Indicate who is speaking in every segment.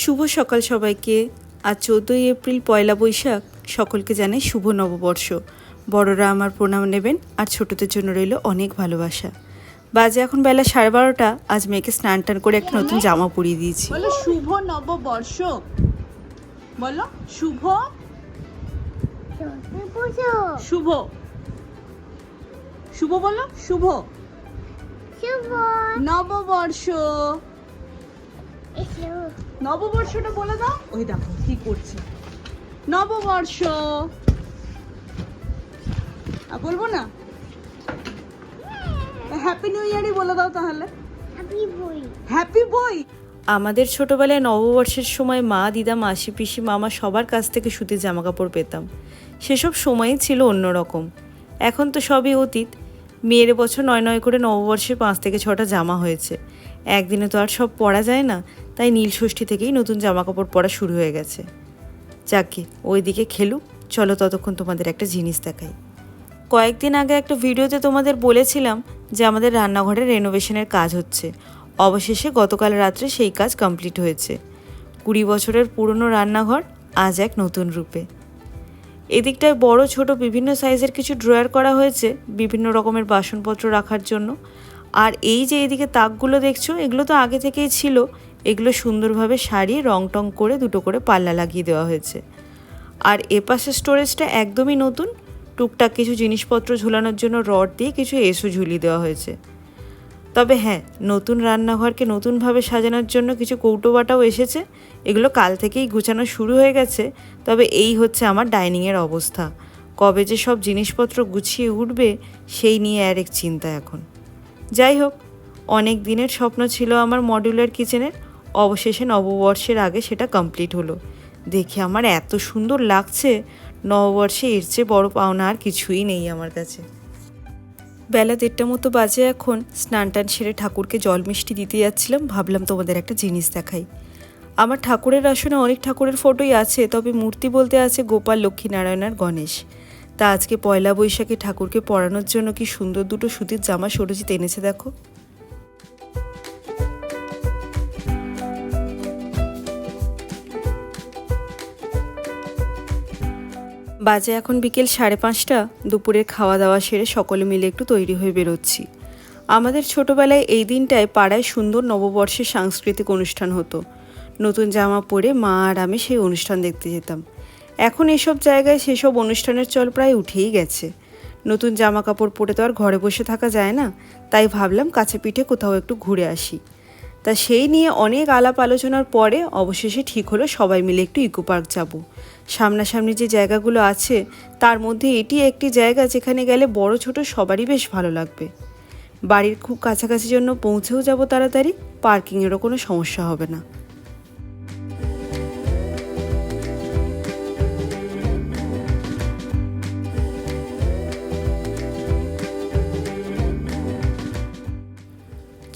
Speaker 1: শুভ সকাল সবাইকে। আজ চোদ্দোই এপ্রিল পয়লা বৈশাখ। সকলকে জানাই শুভ নববর্ষ। বড়রা আমার প্রণাম নেবেন আর ছোটদের জন্য রইল অনেক ভালোবাসা। বাজে এখন বেলা সাড়ে বারোটা। আজ মেয়েকে স্নান টান করে একটা নতুন জামা পরিয়ে দিয়েছি।
Speaker 2: বলো শুভ নববর্ষ। বলো শুভ? শুভ। শুভ বলো শুভ? নববর্ষ। নববর্ষটা বলে দাও। ওই দেখো কি করছে। নববর্ষ। বলব না? হ্যাপি নিউ ইয়ারই বলে দাও তাহলে। হ্যাপি বই
Speaker 1: আমাদের ছোটবেলায় নববর্ষের সময় মা দিদা মাসি পিসি মামা সবার কাছ থেকে সুতির জামা কাপড় পেতাম। সেসব সময়ই ছিল অন্যরকম। এখন তো সবই অতীত। মেয়ের বছর নয় নয় করে নববর্ষে পাঁচ থেকে ছটা জামা হয়েছে। একদিনে তো আর সব পরা যায় না। তাই নীল ষষ্ঠী থেকেই নতুন জামা কাপড় পরা শুরু হয়ে গেছে। যাকে, ওইদিকে খেলুক চলো ততক্ষণ তোমাদের একটা জিনিস দেখাই। কয়েকদিন আগে একটা ভিডিওতে তোমাদের বলেছিলাম যে আমাদের রান্নাঘরের রেনোভেশনের কাজ হচ্ছে। অবশেষে গতকাল রাত্রে সেই কাজ কমপ্লিট হয়েছে। কুড়ি বছরের পুরনো রান্নাঘর আজ এক নতুন রূপে। এদিকটায় বড়, ছোট বিভিন্ন সাইজের কিছু ড্রয়ার করা হয়েছে বিভিন্ন রকমের বাসনপত্র রাখার জন্য। আর এই যে এদিকে তাকগুলো দেখছ, এগুলো তো আগে থেকেই ছিল এগুলো সুন্দরভাবে সারিয়ে রং টং করে দুটো করে পাল্লা লাগিয়ে দেওয়া হয়েছে। আর এপাশের স্টোরেজটা একদমই নতুন। টুকটাক কিছু জিনিসপত্র ঝুলানোর জন্য রড দিয়ে কিছু এসো ঝুলিয়ে দেওয়া হয়েছে। তবে হ্যাঁ নতুন রান্নাঘরকে নতুনভাবে সাজানোর জন্য কিছু কৌটো বাটাও এসেছে। এগুলো কাল থেকেই গুছানো শুরু হয়ে গেছে। তবে এই হচ্ছে আমার ডাইনিংয়ের অবস্থা। কবে যে সব জিনিসপত্র গুছিয়ে উঠবে, সেই নিয়ে আর এক চিন্তা এখন। যাই হোক, অনেক দিনের স্বপ্ন ছিল আমার মডিউলার কিচেনের। অবশেষে নববর্ষের আগে সেটা কমপ্লিট হলো। দেখে আমার এত সুন্দর লাগছে, নববর্ষে এর চেয়ে বড় পাওনা আর কিছুই নেই আমার কাছে। বেলা দেড়টা মতো বাজে এখন, স্নান টান সেরে ঠাকুরকে জল মিষ্টি দিতে যাচ্ছিলাম, ভাবলাম তোমাদের একটা জিনিস দেখাই। আমার ঠাকুরের আসনে অনেক ঠাকুরের ফটোই আছে, তবে মূর্তি বলতে আছে গোপাল, লক্ষ্মীনারায়ণ আর গণেশ। তা আজকে পয়লা বৈশাখে ঠাকুরকে পরানোর জন্য কি সুন্দর দুটো সুতির জামা সরজিৎ এনেছে দেখো। বাজে এখন বিকেল সাড়ে পাঁচটা, দুপুরের খাওয়া দাওয়া সেরে সকলে মিলে একটু তৈরি হয়ে বেরোচ্ছি। আমাদের ছোটবেলায় এই দিনটায় পাড়ায় সুন্দর নববর্ষের সাংস্কৃতিক অনুষ্ঠান হতো। নতুন জামা পরে মা আর আমি সেই অনুষ্ঠান দেখতে যেতাম। এখন এসব জায়গায় সেসব অনুষ্ঠানের চল প্রায় উঠেই গেছে। নতুন জামা কাপড় পরে তো আর ঘরে বসে থাকা যায় না, তাই ভাবলাম কাছে পিঠে কোথাও একটু ঘুরে আসি। তা সেই নিয়ে অনেক আলাপ আলোচনার পরে অবশেষে ঠিক হলো সবাই মিলে একটু ইকো পার্ক যাব। সামনাসামনি যে জায়গাগুলো আছে, তার মধ্যে এটি একটি জায়গা যেখানে গেলে বড় ছোট সবারই বেশ ভালো লাগবে। বাড়ির খুব কাছাকাছি জন্য পৌঁছেও যাব তাড়াতাড়ি, পার্কিংয়েরও কোনো সমস্যা হবে না।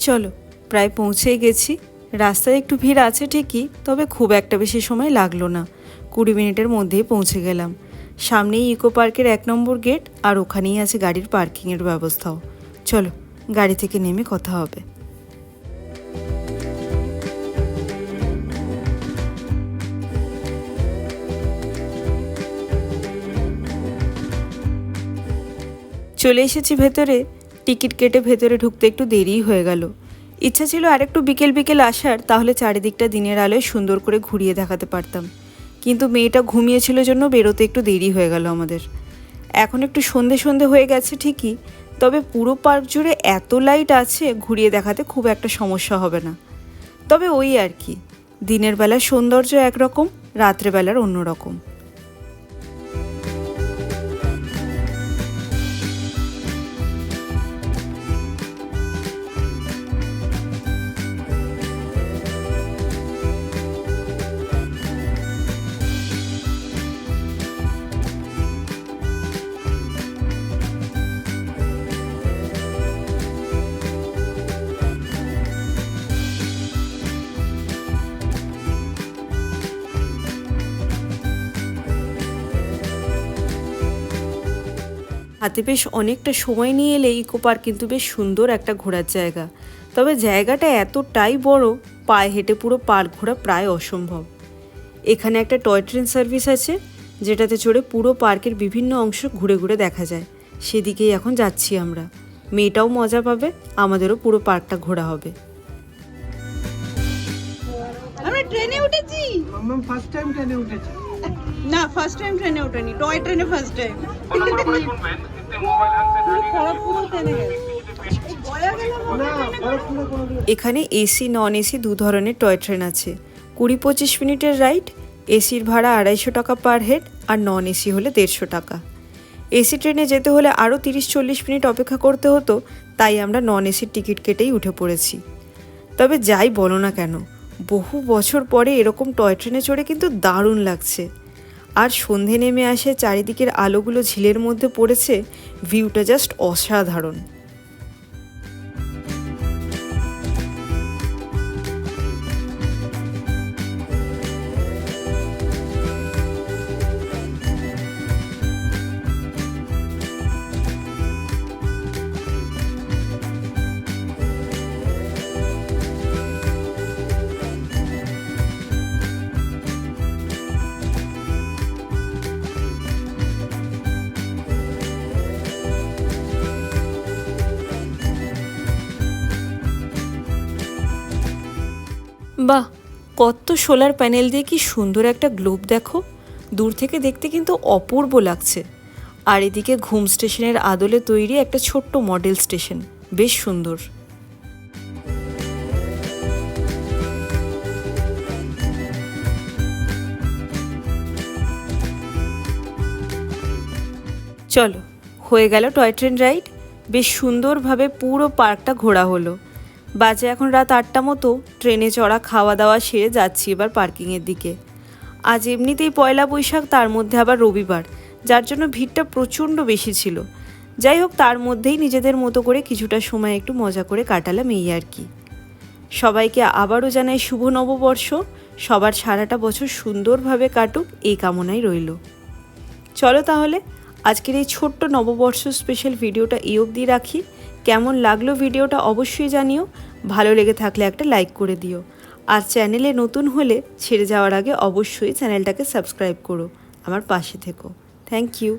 Speaker 1: চলো প্রায় পৌঁছেই গেছি। রাস্তায় একটু ভিড় আছে ঠিকই, তবে খুব একটা বেশি সময় লাগল না। কুড়ি মিনিটের মধ্যেই পৌঁছে গেলাম। সামনেই ইকো পার্কের এক নম্বর গেট, আর ওখানেই আছে গাড়ির পার্কিংয়ের ব্যবস্থাও। চলো, গাড়ি থেকে নেমে কথা হবে। চলে এসেছি ভেতরে। টিকিট কেটে ভেতরে ঢুকতে একটু দেরিই হয়ে গেল। ইচ্ছা ছিল আরেকটু বিকেল বিকেল আসার, তাহলে চারিদিকটা দিনের আলোয় সুন্দর করে ঘুরিয়ে দেখাতে পারতাম। কিন্তু মেয়েটা ঘুমিয়েছিল জন্য বেরোতে একটু দেরি হয়ে গেল আমাদের। এখন একটু সন্ধে সন্ধে হয়ে গেছে ঠিকই, তবে পুরো পার্ক জুড়ে এত লাইট আছে, ঘুরিয়ে দেখাতে খুব একটা সমস্যা হবে না। তবে ওই আর কি, দিনের বেলার সৌন্দর্য একরকম, রাত্রেবেলার অন্যরকম। হাতে বেশ অনেকটা সময় নিয়ে এলে ইকো পার্ক কিন্তু বেশ সুন্দর একটা ঘোরার জায়গা। তবে জায়গাটা এতটাই বড় পায়ে হেঁটে পুরো পার্ক ঘোরা প্রায় অসম্ভব। এখানে একটা টয় ট্রেন সার্ভিস আছে যেটাতে চড়ে পুরো পার্কের বিভিন্ন অংশ ঘুরে ঘুরে দেখা যায়। সেদিকেই এখন যাচ্ছি আমরা। মেয়েটাও মজা পাবে আমাদেরও পুরো পার্কটা ঘোরা হবে।
Speaker 2: আমরা ট্রেনে উঠেছি?
Speaker 3: মাম্মাম ফার্স্ট টাইম ট্রেনে উঠেছে।
Speaker 2: না ফার্স্ট টাইম ট্রেনে ওঠেনি টয় ট্রেনে ফার্স্ট টাইম
Speaker 1: এখানে এসি নন এসি দু ধরনের টয় ট্রেন আছে। কুড়ি পঁচিশ মিনিটের রাইড, এসির ভাড়া আড়াইশো টাকা পার হেড আর নন এসি হলে দেড়শো টাকা। এসি ট্রেনে যেতে হলে আরও তিরিশ চল্লিশ মিনিট অপেক্ষা করতে হতো, তাই আমরা নন এসির টিকিট কেটেই উঠে পড়েছি। তবে যাই বলো না কেন, বহু বছর পরে এরকম টয় ট্রেনে চড়ে কিন্তু দারুণ লাগছে। আর সন্ধে নেমে আসে চারিদিকের আলোগুলো ঝিলের মধ্যে পড়েছে ভিউটা জাস্ট অসাধারণ। বাহ, কত সোলার প্যানেল দিয়ে কি সুন্দর একটা গ্লোব দেখো। দূর থেকে দেখতে কিন্তু অপূর্ব লাগছে। আর এদিকে ঘুম স্টেশনের আদলে তৈরি একটা ছোট্ট মডেল স্টেশন, বেশ সুন্দর। চলো, হয়ে গেল টয় ট্রেন রাইড। বেশ সুন্দরভাবে পুরো পার্কটা ঘোরা হলো। বাজে এখন রাত আটটা মতো, ট্রেনে চড়া খাওয়া দাওয়া সেরে যাচ্ছি এবার পার্কিংয়ের দিকে। আজ এমনিতেই পয়লা বৈশাখ, তার মধ্যে আবার রবিবার, যার জন্য ভিড়টা প্রচণ্ড বেশি ছিল। যাই হোক, তার মধ্যেই নিজেদের মতো করে কিছুটা সময় একটু মজা করে কাটালাম এই আর কি। সবাইকে আবারও জানাই শুভ নববর্ষ। সবার সারাটা বছর সুন্দরভাবে কাটুক, এই কামনাই রইল। চলো তাহলে আজকের এই ছোট্ট নববর্ষ স্পেশাল ভিডিওটা এই অবধি রাখি। কেমন লাগল ভিডিওটা অবশ্যই জানিও। ভালো লেগে থাকলে একটা লাইক করে দিও। আর চ্যানেলে নতুন হলে ছেড়ে যাওয়ার আগে অবশ্যই চ্যানেলটাকে সাবস্ক্রাইব করো। আমার পাশে থেকো। Thank you